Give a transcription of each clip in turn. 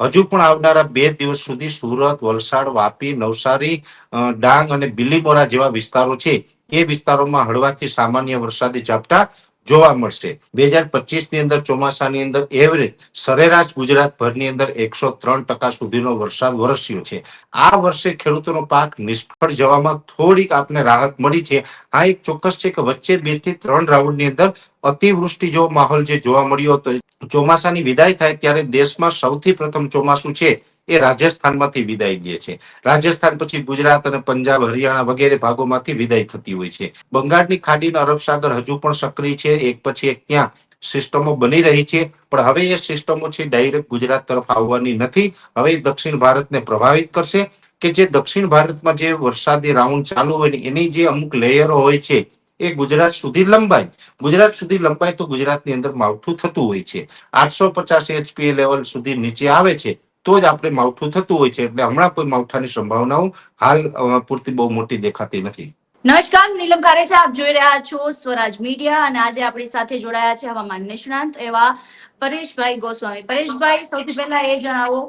હજુ પણ આવનારા બે દિવસ સુધી સુરત, વલસાડ, વાપી, નવસારી ડાંગ અને બિલીમોરા જેવા વિસ્તારો છે. એ વિસ્તારોમાં હળવાથી સામાન્ય વરસાદી ઝાપટા જોવા મળશે. બે હજાર પચીસની અંદર ચોમાસાની અંદર એવરેજ સરેરાશ ગુજરાત ભરની અંદર એકસો ત્રણ ટકા સુધીનો વરસાદ વરસ્યો છે. આ વર્ષે ખેડૂતોનો પાક નિષ્ફળ જવામાં થોડીક આપને રાહત મળી છે. આ એક ચોક્કસ છે કે વચ્ચે બેથી ત્રણ રાઉન્ડની અંદર અતિવૃષ્ટિ જેવો માહોલ જે જોવા મળ્યો હતો. ચોમાસાની વિદાય થાય ત્યારે દેશમાં સૌથી પ્રથમ ચોમાસું છે. એ રાજસ્થાનમાંથી વિદાય લે છે. રાજસ્થાન પછી ગુજરાત અને પંજાબ, હરિયાણા વગેરે ભાગોમાંથી વિદાય થતી હોય છે. બંગાળની ખાડીનો અરબ સાગર હજુ પણ સક્રિય છે. એક પછી એક ત્યાં સિસ્ટમો બની રહી છે. પણ હવે એ સિસ્ટમો છે ડાયરેક્ટ ગુજરાત તરફ આવવાની નથી. હવે દક્ષિણ ભારતને પ્રભાવિત કરશે કે જે દક્ષિણ ભારતમાં જે વરસાદી રાઉન્ડ ચાલુ હોય ને એની જે અમુક લેયરો હોય છે, એ ગુજરાત સુધી લંબાય. ગુજરાત સુધી લંબાય તો ગુજરાતની અંદર માવઠું થતું હોય છે. આઠસો પચાસ એચપીએ લેવલ સુધી નીચે આવે છે. તો જ આપણે માવઠું થતું હોય છે. એટલે હમણાં કોઈ માવઠાની સંભાવનાઓ હાલ પૂરતી બહુ મોટી દેખાતી નથી. નમસ્કાર નીલમ કારેચા આપ જોઈ રહ્યા છો સ્વરાજ મીડિયા અને આજે આપણી સાથે જોડાયા છે હવામાન નિષ્ણાંત એવા પરેશભાઈ ગોસ્વામી. પરેશભાઈ, સૌથી પહેલા એ જણાવો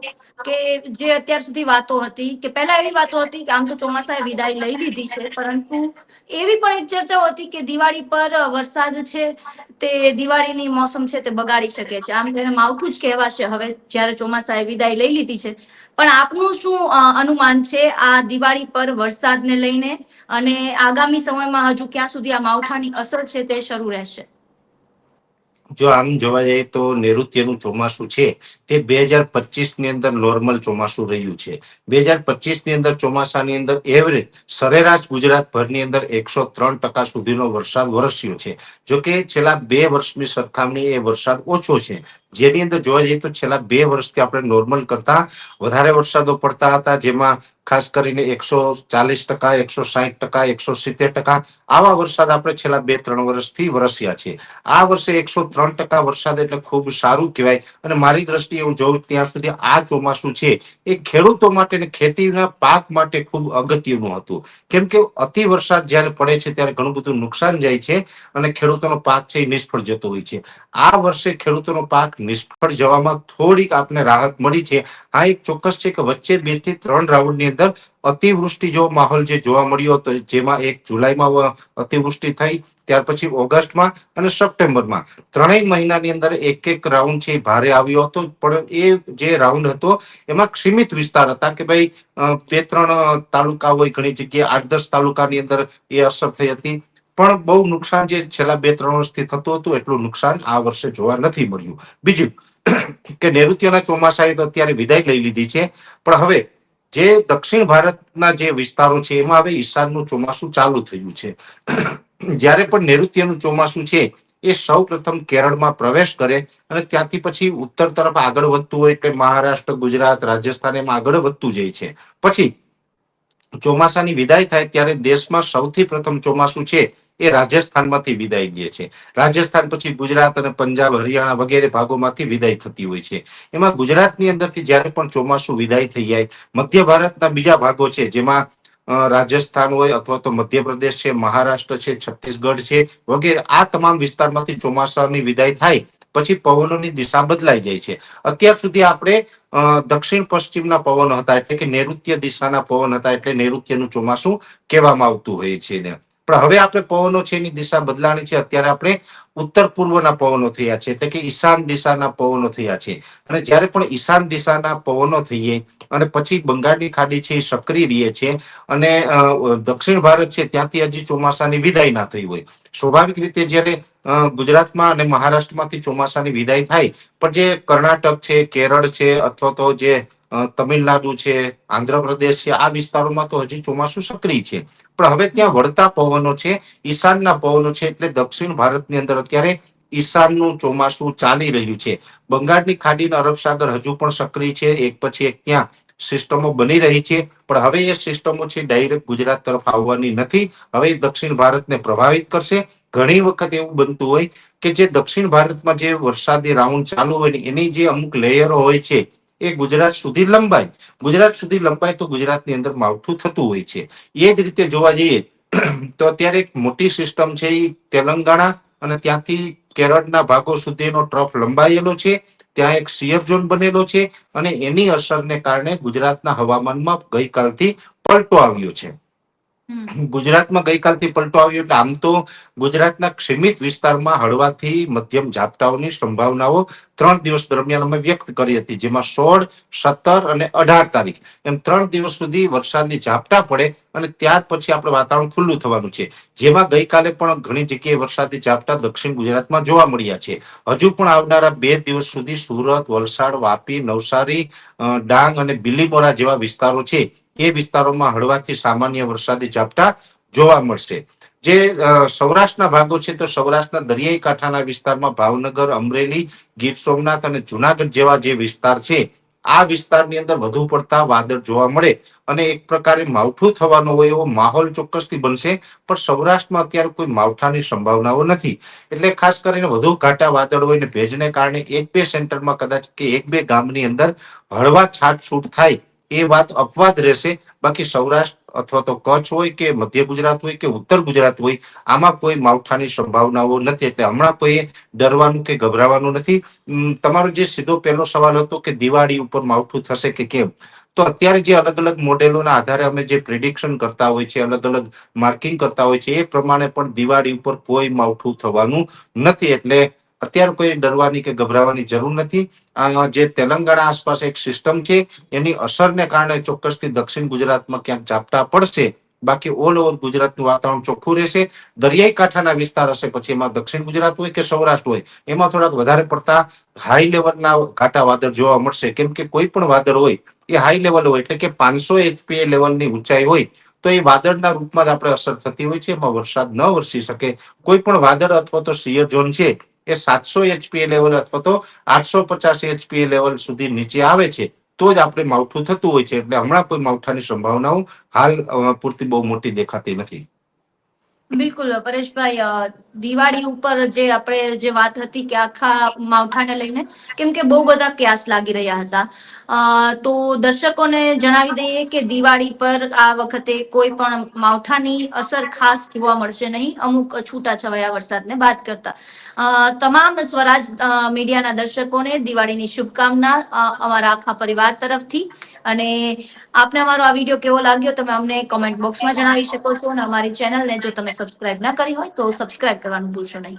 કે જે અત્યાર સુધી વાતો હતી, કે પહેલા એવી વાતો હતી કે આમ તો ચોમાસાએ વિદાય લઈ લીધી છે, પરંતુ એવી પણ એક ચર્ચાઓ હતી કે દિવાળી પર વરસાદ છે, તે દિવાળીની મોસમ છે તે બગાડી શકે છે. આમ તેને માવઠું જ કહેવાશે હવે જ્યારે ચોમાસાએ વિદાય લઈ લીધી છે. પણ આપનું શું અનુમાન છે આ દિવાળી પર વરસાદને લઈને? અને આગામી સમયમાં હજુ ક્યાં સુધી આ માવઠાની અસર છે તે શરૂ રહેશે? જો આમ જોવા જઈએ તો નૈઋત્યનું ચોમાસું છે, તે બે હજાર પચીસની અંદર નોર્મલ ચોમાસું રહ્યું છે. બે હજાર પચીસની અંદર ચોમાસાની અંદર એવરેજ સરેરાશ ગુજરાત ભરની અંદર એકસો ત્રણ ટકા સુધીનો વરસાદ વરસ્યો છે. જોકે છેલ્લા બે વર્ષની સરખામણી એ વરસાદ ઓછો છે. જેની અંદર જોવા જઈએ તો છેલ્લા બે વર્ષથી આપણે નોર્મલ કરતા વધારે વરસાદો પડતા હતા, જેમાં ખાસ કરીને એકસો ચાલીસ ટકા, એકસો સાહીઠ ટકા, એકસો સિત્તેર ટકા આવા વરસાદ આપણે છેલ્લા બે ત્રણ વર્ષથી વરસ્યા છે. આ વર્ષે એકસો ત્રણ ટકા વરસાદ એટલે ખૂબ સારું કહેવાય. અને મારી દ્રષ્ટિએ હું જોઉં ત્યાં સુધી આ ચોમાસું છે એ ખેડૂતો માટે ને ખેતીના પાક માટે ખૂબ અગત્યનું હતું. કેમ કે અતિ વરસાદ જ્યારે પડે છે ત્યારે ઘણું બધું નુકસાન જાય છે અને ખેડૂતોનો પાક છે એ નિષ્ફળ જતો હોય છે. આ વર્ષે ખેડૂતોનો પાક નિષ્ફળ જવામાં થોડીક આપને રાહત મળી છે. આ એક ચોક્કસ છે કે વચ્ચે બેથી ત્રણ રાઉન્ડની અંદર અતિવૃષ્ટિ જેવો માહોલ જે જોવા મળ્યો હતો, જેમાં એક જુલાઈમાં અતિવૃષ્ટિ થઈ, ત્યાર પછી ઓગસ્ટમાં અને સપ્ટેમ્બરમાં. ત્રણેય મહિનાની અંદર એક એક રાઉન્ડ છે ભારે આવ્યો હતો, પણ એ જે રાઉન્ડ હતો, એમાં સીમિત વિસ્તાર હતા કે ભાઈ બે ત્રણ તાલુકા હોય, ઘણી જગ્યાએ આઠ દસ તાલુકાની અંદર એ અસર થઈ હતી. પણ બહુ નુકસાન જે છેલ્લા બે, ત્રણ વર્ષથી થતું હતું, એટલું નુકસાન આ વર્ષે જોવા નથી મળ્યું. બીજું, કે નૈઋત્યના ચોમાસાએ તો અત્યારે વિદાય લઈ લીધી છે, પણ હવે જે દક્ષિણ ભારતના જે વિસ્તારો છે, એમાં હવે ઈશાનનું ચોમાસું ચાલુ થયું છે. જ્યારે પણ નૈઋત્યનું ચોમાસું છે, એ સૌ પ્રથમ કેરળમાં પ્રવેશ કરે અને ત્યાંથી પછી ઉત્તર તરફ આગળ વધતું હોય એટલે મહારાષ્ટ્ર, ગુજરાત, રાજસ્થાન એમાં આગળ વધતું જાય છે. પછી ચોમાસાની વિદાય થાય ત્યારે દેશમાં સૌથી પ્રથમ ચોમાસું છે એ રાજસ્થાનમાંથી વિદાય લે છે. રાજસ્થાન પછી ગુજરાત અને પંજાબ, હરિયાણા વગેરે ભાગોમાંથી વિદાય થતી હોય છે. એમાં ગુજરાતની અંદરથી જ્યારે પણ ચોમાસું વિદાય થઈ જાય, મધ્ય ભારતના બીજા ભાગો છે, જેમાં રાજસ્થાન હોય અથવા તો મધ્યપ્રદેશ છે, મહારાષ્ટ્ર છે, છત્તીસગઢ છે, વગેરે આ તમામ વિસ્તારમાંથી ચોમાસાની વિદાય થાય, પછી પવનોની દિશા બદલાઈ જાય છે. અત્યાર સુધી આપણે દક્ષિણ પશ્ચિમના પવન હતા, એટલે કે નૈઋત્ય દિશાના પવન હતા, એટલે નૈઋત્યનું ચોમાસું કહેવામાં આવતું હોય છે પણ હવે આપણે પવનો છે એની દિશા બદલાણી છે. અત્યારે આપણે ઉત્તર પૂર્વના પવનો થયા છે. એટલે કે ઈશાન દિશાના પવનો થયા છે. અને જ્યારે પણ ઈશાન દિશાના પવનો થઈએ અને પછી બંગાળની ખાડી છે એ સક્રિય રહીએ છે અને દક્ષિણ ભારત છે ત્યાંથી હજી ચોમાસાની વિદાય ના થઈ હોય. સ્વાભાવિક રીતે જ્યારે ગુજરાતમાં અને મહારાષ્ટ્રમાંથી ચોમાસાની વિદાય થાય, પણ જે કર્ણાટક છે, કેરળ છે, અથવા તો જે તમિલનાડુ છે, આંધ્રપ્રદેશ છે, આ વિસ્તારોમાં તો હજી ચોમાસું સક્રિય છે. પણ હવે ત્યાં વળતા પવનો છે, ઈશાનના પવનો છે, એટલે દક્ષિણ ભારતની અંદર અત્યારે ઈશાનનું ચોમાસું ચાલી રહ્યું છે. બંગાળની ખાડીનો અરબ સાગર હજુ પણ સક્રિય છે, એક પછી એક ત્યાં સિસ્ટમો બની રહી છે. પણ હવે એ સિસ્ટમો છે, ડાયરેક્ટ ગુજરાત તરફ આવવાની નથી. હવે દક્ષિણ ભારતને પ્રભાવિત કરશે. ઘણી વખત એવું બનતું હોય કે જે દક્ષિણ ભારતમાં જે વરસાદી રાઉન્ડ ચાલુ હોય ને એની જે અમુક લેયરો હોય છે એ ગુજરાત સુધી લંબાય. ગુજરાત સુધી લંબાય તો ગુજરાતની અંદર માવઠું થતું હોય છે. એ જ રીતે જોવા જઈએ તો અત્યારે એક મોટી સિસ્ટમ છે એ તેલંગાણા અને ત્યાંથી કેરળના ભાગો સુધીનો ટ્રફ લંબાયેલો છે. ત્યાં એક સિયર ઝોન બનેલો છે અને એની અસરને કારણે ગુજરાતના હવામાનમાં ગઈકાલથી પલટો આવ્યો છે. ગુજરાતમાં ગઈકાલથી પલટો આવ્યો એટલે આમ તો ગુજરાતના સીમિત વિસ્તારમાં હળવાથી મધ્યમ ઝાપટાઓની સંભાવનાઓ ત્રણ દિવસ દરમિયાન અમે વ્યક્ત કરી હતી જેમાં સોળ, સત્તર અને અઢાર તારીખ. એમ ત્રણ દિવસ સુધી વરસાદની ઝાપટા પડે અને ત્યાર પછી આપણે વાતાવરણ ખુલ્લું થવાનું છે. જેમાં ગઈકાલે પણ ઘણી જગ્યાએ વરસાદી ઝાપટા દક્ષિણ ગુજરાતમાં જોવા મળ્યા છે. હજુ પણ આવનારા બે દિવસ સુધી સુરત, વલસાડ, વાપી, નવસારી ડાંગ અને બિલીમોરા જેવા વિસ્તારો છે. એ વિસ્તારોમાં હળવાથી સામાન્ય વરસાદી ઝાપટા જોવા મળશે. જે સૌરાષ્ટ્રના ભાગો છે તો સૌરાષ્ટ્રના દરિયાઈ કાંઠાના વિસ્તારમાં ભાવનગર, અમરેલી, ગીર સોમનાથ અને જુનાગઢ જેવા જે વિસ્તાર છે, આ વિસ્તારની અંદર વધુ પડતા વાદળ જોવા મળે અને એક પ્રકારે માવઠું થવાનો હોય એવો માહોલ ચોક્કસથી બનશે, પણ સૌરાષ્ટ્રમાં અત્યારે કોઈ માવઠાની સંભાવનાઓ નથી. એટલે ખાસ કરીને વધુ ઘાટા વાદળ હોય ને ભેજને કારણે એક બે સેન્ટરમાં કદાચ કે એક બે ગામની અંદર હળવા છાટછૂટ થાય એ વાત અપવાદ રહેશે. બાકી સૌરાષ્ટ્ર અથવા તો કચ્છ હોય કે મધ્ય ગુજરાત હોય કે ઉત્તર ગુજરાત હોય, આમાં કોઈ માવઠાની સંભાવનાઓ નથી. એટલે હમણાં કોઈ ડરવાનું કે ગભરાવાનું નથી. તમારો જે સીધો પહેલો સવાલ હતો કે દિવાળી ઉપર માવઠું થશે કે કેમ? તો અત્યારે જે અલગ અલગ મોડેલોના આધારે અમે જે પ્રિડિક્શન કરતા હોય છે, અલગ અલગ માર્કિંગ કરતા હોય છે, એ પ્રમાણે પણ દિવાળી ઉપર કોઈ માવઠું થવાનું નથી. એટલે અત્યારે કોઈ ડરવાની કે ગભરાવાની જરૂર નથી. જે તેલંગાણા આસપાસ એક સિસ્ટમ છે, એની અસરને કારણે ચોક્કસથી દક્ષિણ ગુજરાતમાં ક્યાંક ઝાપટા પડશે. બાકી ઓલ ઓવર ગુજરાતનું વાતાવરણ ચોખ્ખું રહેશે. દરિયાઈ કાંઠાના વિસ્તાર હશે, પછી એમાં દક્ષિણ ગુજરાત હોય કે સૌરાષ્ટ્ર હોય, એમાં થોડાક વધારે પડતા હાઈ લેવલના ઘાટા વાદળ જોવા મળશે. કેમ કે કોઈ પણ વાદળ હોય, એ હાઈ લેવલ હોય, એટલે કે પાંચસો એચપીએ લેવલની ઊંચાઈ હોય, તો એ વાદળના રૂપમાં જ આપણે અસર થતી હોય છે. એમાં વરસાદ ન વરસી શકે. કોઈ પણ વાદળ અથવા તો સિયર ઝોન છે એ સાતસો એચપીએ લેવલ અથવા તો આઠસો પચાસ એચપીએ લેવલ સુધી નીચે આવે છે, તો જ આપણે માવઠું થતું હોય છે. એટલે હમણાં કોઈ માવઠાની સંભાવનાઓ હાલ પૂરતી બહુ મોટી દેખાતી નથી. બિલકુલ, પરેશભાઈ દિવાળી ઉપર જે આપણે જે વાત હતી કે આખા માવઠાને લઈને, કેમ કે બહુ બધા ક્યાસ લાગી રહ્યા હતા. તો દર્શકોને જણાવી દઈએ કે દિવાળી પર આ વખતે કોઈ પણ માવઠાની અસર ખાસ જોવા મળશે નહીં. અમુક છૂટાછવાયા વરસાદને બાદ કરતા. તમામ સ્વરાજ મીડિયાના દર્શકોને દિવાળીની શુભકામના અમારા આખા પરિવાર તરફથી. અને આપને અમારો આ વીડિયો કેવો લાગ્યો તમે અમને કોમેન્ટ બોક્સમાં જણાવી શકો છો. અને અમારી ચેનલને જો તમે સબસ્ક્રાઇબ ના કરી હોય તો સબસ્ક્રાઇબ একটা গান নাই।